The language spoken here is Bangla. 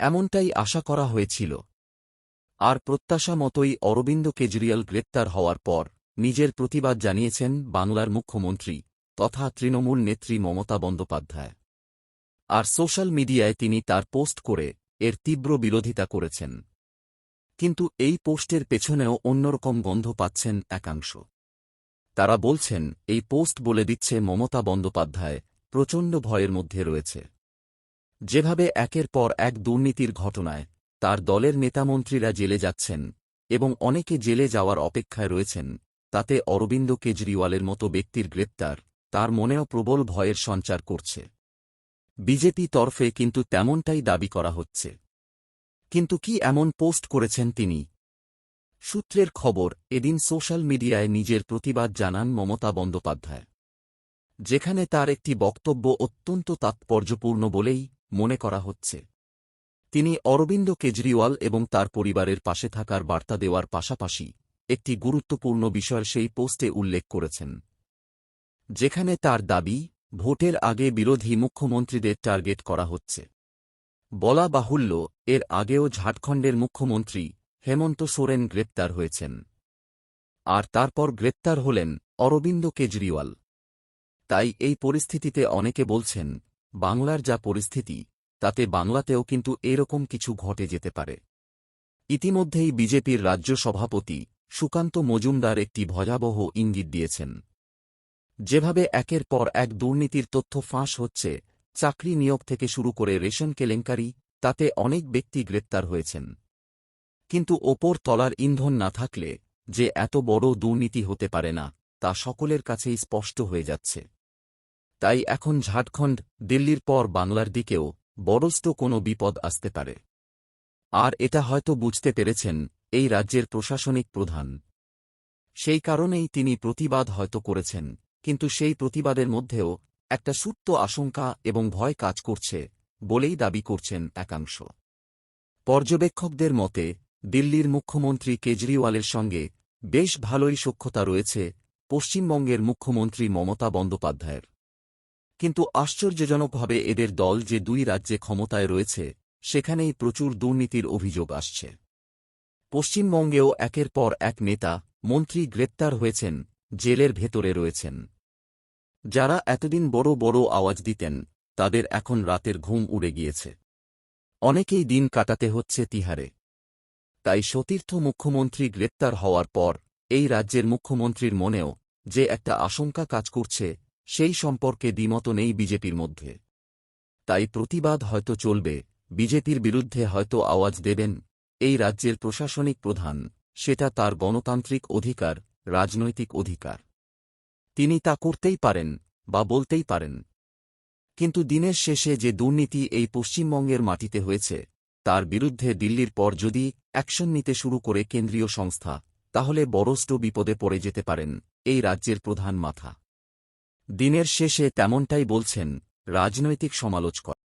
এমনটাই আশা করা হয়েছিল। আর প্রত্যাশা মতোই অরবিন্দ কেজরিওয়াল গ্রেপ্তার হওয়ার পর নিজের প্রতিবাদ জানিয়েছেন বাংলার মুখ্যমন্ত্রী তথা তৃণমূল নেত্রী মমতা বন্দ্যোপাধ্যায়। আর সোশ্যাল মিডিয়ায় তিনি তার পোস্ট করে এর তীব্র বিরোধিতা করেছেন। কিন্তু এই পোস্টের পেছনেও অন্যরকম গন্ধ পাচ্ছেন একাংশ। তারা বলছেন, এই পোস্ট বলে দিচ্ছে মমতা বন্দ্যোপাধ্যায় প্রচণ্ড ভয়ের মধ্যে রয়েছে। যেভাবে একের পর এক দুর্নীতির ঘটনায় তার দলের নেতামন্ত্রীরা জেলে যাচ্ছেন এবং অনেকে জেলে যাওয়ার অপেক্ষায় রয়েছেন, তাতে অরবিন্দ কেজরিওয়ালের মতো ব্যক্তির গ্রেপ্তার, তার মনেও প্রবল ভয়ের সঞ্চার করছে। বিজেপি তরফে কিন্তু তেমনটাই দাবি করা হচ্ছে। কিন্তু কি এমন পোস্ট করেছেন তিনি? সূত্রের খবর, এদিন সোশ্যাল মিডিয়ায় নিজের প্রতিবাদ জানান মমতা বন্দ্যোপাধ্যায়। যেখানে তার একটি বক্তব্য অত্যন্ত তাৎপর্যপূর্ণ বলেই মনে করা হচ্ছে। তিনি অরবিন্দ কেজরিওয়াল এবং তার পরিবারের পাশে থাকার বার্তা দেওয়ার পাশাপাশি একটি গুরুত্বপূর্ণ বিষয়ের সেই পোস্টে উল্লেখ করেছেন। যেখানে তার দাবি, ভোটের আগে বিরোধী মুখ্যমন্ত্রীদের টার্গেট করা হচ্ছে। বলা বাহুল্য, এর আগেও ঝাড়খণ্ডের মুখ্যমন্ত্রী হেমন্ত সোরেন গ্রেপ্তার হয়েছেন। আর তারপর গ্রেপ্তার হলেন অরবিন্দ কেজরিওয়াল। তাই এই পরিস্থিতিতে অনেকে বলছেন বাংলার যা পরিস্থিতি, তাতে বাংলাতেও কিন্তু এরকম কিছু ঘটে যেতে পারে। ইতিমধ্যেই বিজেপির রাজ্য সভাপতি সুকান্ত মজুমদার একটি ভয়াবহ ইঙ্গিত দিয়েছেন। যেভাবে একের পর এক দুর্নীতির তথ্য ফাঁস হচ্ছে, চাকরি নিয়োগ থেকে শুরু করে রেশন কেলেঙ্কারি, তাতে অনেক ব্যক্তি গ্রেপ্তার হয়েছেন। কিন্তু ওপর তলার ইন্ধন না থাকলে যে এত বড় দুর্নীতি হতে পারে না, তা সকলের কাছেই স্পষ্ট হয়ে যাচ্ছে। তাই এখন ঝাড়খণ্ড, দিল্লির পর বাংলার দিকেও বড়স্ত কোনো বিপদ আসতে পারে। আর এটা হয়তো বুঝতে পেরেছেন এই রাজ্যের প্রশাসনিক প্রধান। সেই কারণেই তিনি প্রতিবাদ হয়তো করেছেন, কিন্তু সেই প্রতিবাদের মধ্যেও একটা সুপ্ত আশঙ্কা এবং ভয় কাজ করছে বলেই দাবি করছেন একাংশ। পর্যবেক্ষকদের মতে, দিল্লির মুখ্যমন্ত্রী কেজরিওয়ালের সঙ্গে বেশ ভালোই সখ্যতা রয়েছে পশ্চিমবঙ্গের মুখ্যমন্ত্রী মমতা বন্দ্যোপাধ্যায়ের। কিন্তু আশ্চর্যজনকভাবে এদের দল যে দুই রাজ্যে ক্ষমতায় রয়েছে, সেখানেই প্রচুর দুর্নীতির অভিযোগ আসছে। পশ্চিমবঙ্গেও একের পর এক নেতা, মন্ত্রী গ্রেপ্তার হয়েছেন, জেলের ভেতরে রয়েছেন। যারা এতদিন বড় বড় আওয়াজ দিতেন, তাদের এখন রাতের ঘুম উড়ে গিয়েছে। অনেকেই দিন কাটাতে হচ্ছে তিহারে। তাই সতীর্থ মুখ্যমন্ত্রী গ্রেপ্তার হওয়ার পর, এই রাজ্যের মুখ্যমন্ত্রীর মনেও যে একটা আশঙ্কা কাজ করছে সেই সম্পর্কে দ্বিমত নেই বিজেপির মধ্যে। তাই প্রতিবাদ হয়তো চলবে, বিজেপির বিরুদ্ধে হয়তো আওয়াজ দেবেন, এই রাজ্যের প্রশাসনিক প্রধান, সেটা তার গণতান্ত্রিক অধিকার, রাজনৈতিক অধিকার। তিনি তা করতেই পারেন, বা বলতেই পারেন। কিন্তু দিনের শেষে যে দুর্নীতি এই পশ্চিমবঙ্গের মাটিতে হয়েছে, তার বিরুদ্ধে দিল্লির পর যদি অ্যাকশন নিতে শুরু করে কেন্দ্রীয় সংস্থা, তাহলে বড়স্ট বিপদে পড়ে যেতে পারেন, এই রাজ্যের প্রধান মাথা। দিনের শেষে তেমনটাই বলছেন রাজনৈতিক সমালোচক।